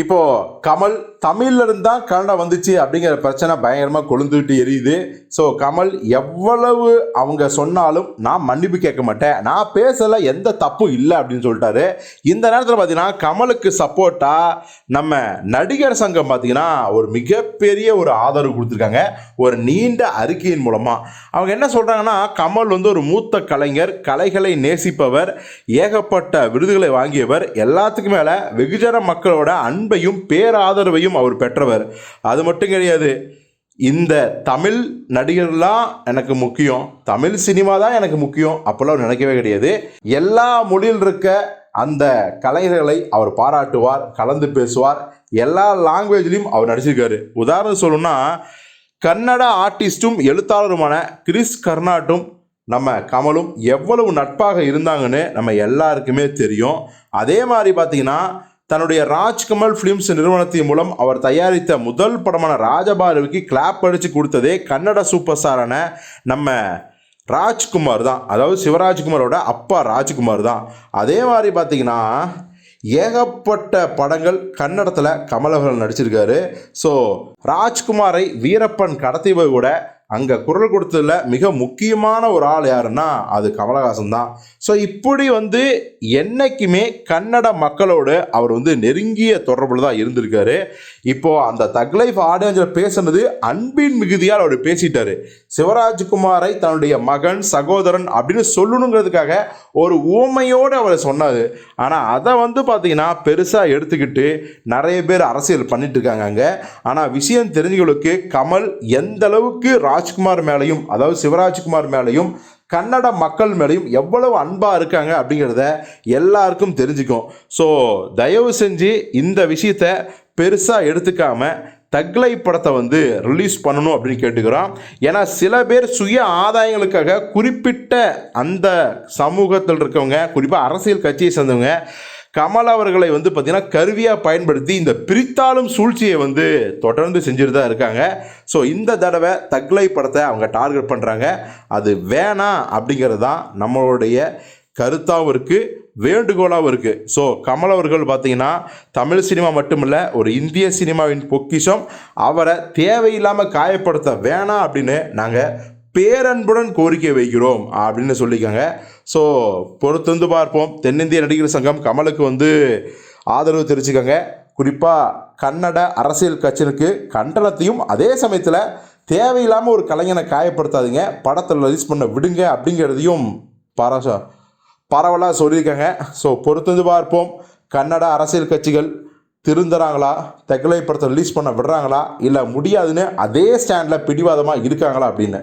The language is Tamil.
இப்போ கமல் தமிழ்ல இருந்து தான் கன்னடம் வந்துச்சு அப்படிங்கிற பிரச்சனை பயங்கரமாக கொழுந்துட்டு எரியுது. ஸோ கமல் எவ்வளவு அவங்க சொன்னாலும் நான் மன்னிப்பு கேட்க மாட்டேன். நான் பேசலை எந்த தப்பும் இல்லை அப்படின்னு சொல்லிட்டாரு. இந்த நேரத்தில் பார்த்தீங்கன்னா கமலுக்கு சப்போர்ட்டாக நம்ம நடிகர் சங்கம் பார்த்தீங்கன்னா ஒரு மிகப்பெரிய ஒரு ஆதரவு கொடுத்துருக்காங்க. ஒரு நீண்ட அறிக்கையின் மூலமாக அவங்க என்ன சொல்கிறாங்கன்னா கமல் வந்து ஒரு மூத்த கலைஞர் கலைகளை நேசிப்பவர் ஏகப்பட்ட விருதுகளை வாங்கியவர். எல்லாத்துக்கும் மேலே வெகுஜன மக்களோட அன்பையும் பேராதரவையும் அவர் பெற்றவர். அது மட்டும் கிடையாது இந்த தமிழ் நடிகர்லாம் எனக்கு முக்கியம் தமிழ் சினிமா தான் எனக்கு முக்கியம் அப்போல்லாம் அவர் நினைக்கவே கிடையாது. எல்லா மொழியில் இருக்க அந்த கலைஞர்களை அவர் பாராட்டுவார் கலந்து பேசுவார் எல்லா லாங்குவேஜ்லேயும் அவர் நடிச்சிருக்காரு. உதாரணம் சொல்லணும்னா கன்னட ஆர்டிஸ்ட்டும் எழுத்தாளருமான கிறிஸ் கர்நாட்டும் நம்ம கமலும் எவ்வளவு நட்பாக இருந்தாங்கன்னு நம்ம எல்லாருக்குமே தெரியும். அதே மாதிரி பார்த்தீங்கன்னா தன்னுடைய ராஜ்கமல் ஃபிலிம்ஸ் நிறுவனத்தின் மூலம் அவர் தயாரித்த முதல் படமான ராஜபாலுவுக்கு கிளாப் அடித்து கொடுத்ததே கன்னட சூப்பர் ஸ்டாரான நம்ம ராஜ்குமார் தான். அதாவது சிவராஜ்குமாரோட அப்பா ராஜ்குமார் தான். அதே மாதிரி பார்த்தீங்கன்னா ஏகப்பட்ட படங்கள் கன்னடத்தில் கமல் நடிச்சிருக்காரு. ஸோ ராஜ்குமாரை வீரப்பன் கடத்திவை கூட அங்கே குரல் கொடுத்ததுல மிக முக்கியமான ஒரு ஆள் யாருன்னா அது கமலஹாசன் தான். ஸோ இப்படி வந்து என்னைக்குமே கன்னட மக்களோடு அவர் வந்து நெருங்கிய தொடர்பில் தான் இருந்திருக்காரு. இப்போ அந்த தக் லைஃப் ஆடியன்ஸில் பேசுனது அன்பின் மிகுதியால் அவர் பேசிட்டாரு. சிவராஜ்குமாரை தன்னுடைய மகன் சகோதரன் அப்படின்னு சொல்லணுங்கிறதுக்காக ஒரு ஊமையோடு அவர் சொன்னார். ஆனால் அதை வந்து பார்த்தீங்கன்னா பெருசாக எடுத்துக்கிட்டு நிறைய பேர் அரசியல் பண்ணிட்டு இருக்காங்க அங்கே. ஆனால் விஷயம் தெரிஞ்சவங்களுக்கு கமல் எந்த அளவுக்கு ராஜ்குமார் மேலேயும் அதாவது சிவராஜ்குமார் மேலேயும் கன்னட மக்கள் மேலேயும் எவ்வளவு அன்பாக இருக்காங்க அப்படிங்கிறத எல்லாருக்கும் தெரிஞ்சுக்கும். ஸோ தயவு செஞ்சு இந்த விஷயத்த பெருசாக எடுத்துக்காம தக்லை படத்தை வந்து ரிலீஸ் பண்ணணும் அப்படின்னு கேட்டுக்கிறோம். ஏன்னா சில பேர் சுய ஆதாயங்களுக்காக குறிப்பிட்ட அந்த சமூகத்தில் இருக்கவங்க குறிப்பாக அரசியல் கட்சியை சேர்ந்தவங்க கமல் அவர்களை வந்து பார்த்திங்கன்னா கருவியாக பயன்படுத்தி இந்த பிரித்தாளும் சூழ்ச்சியை வந்து தொடர்ந்து செஞ்சுட்டு தான் இருக்காங்க. ஸோ இந்த தடவை தக்லை படத்தை அவங்க டார்கெட் பண்ணுறாங்க அது வேணாம் அப்படிங்கிறது தான் நம்மளுடைய கருத்தாகவும் இருக்குது வேண்டுகோளாகவும் இருக்குது ஸோ கமல் அவர்கள் பார்த்தீங்கன்னா தமிழ் சினிமா மட்டுமில்ல ஒரு இந்திய சினிமாவின் பொக்கிஷம் அவரை தேவையில்லாமல் காயப்படுத்த வேணாம் அப்படின்னு நாங்கள் பேரன்புடன் கோரிக்கை வைக்கிறோம் அப்படின்னு சொல்லியிருக்காங்க. ஸோ பொறுத்து வந்து பார்ப்போம். தென்னிந்திய நடிகர் சங்கம் கமலுக்கு வந்து ஆதரவு தெரிவிச்சுக்கோங்க குறிப்பாக கன்னட அரசியல் கட்சிகளுக்கு கண்டனத்தையும் அதே சமயத்தில் தேவையில்லாமல் ஒரு கலைஞனை காயப்படுத்தாதீங்க. படத்தில் ரிலீஸ் பண்ண விடுங்க அப்படிங்கிறதையும் பரச பரவலாக சொல்லியிருக்காங்க. ஸோ பொறுத்து வந்து பார்ப்போம். கன்னட அரசியல் கட்சிகள் திருந்துறாங்களா? தகவலை படத்தை ரிலீஸ் பண்ண விடுறாங்களா? இல்லை முடியாதுன்னு அதே ஸ்டாண்டில் பிடிவாதமாக இருக்காங்களா அப்படின்னு.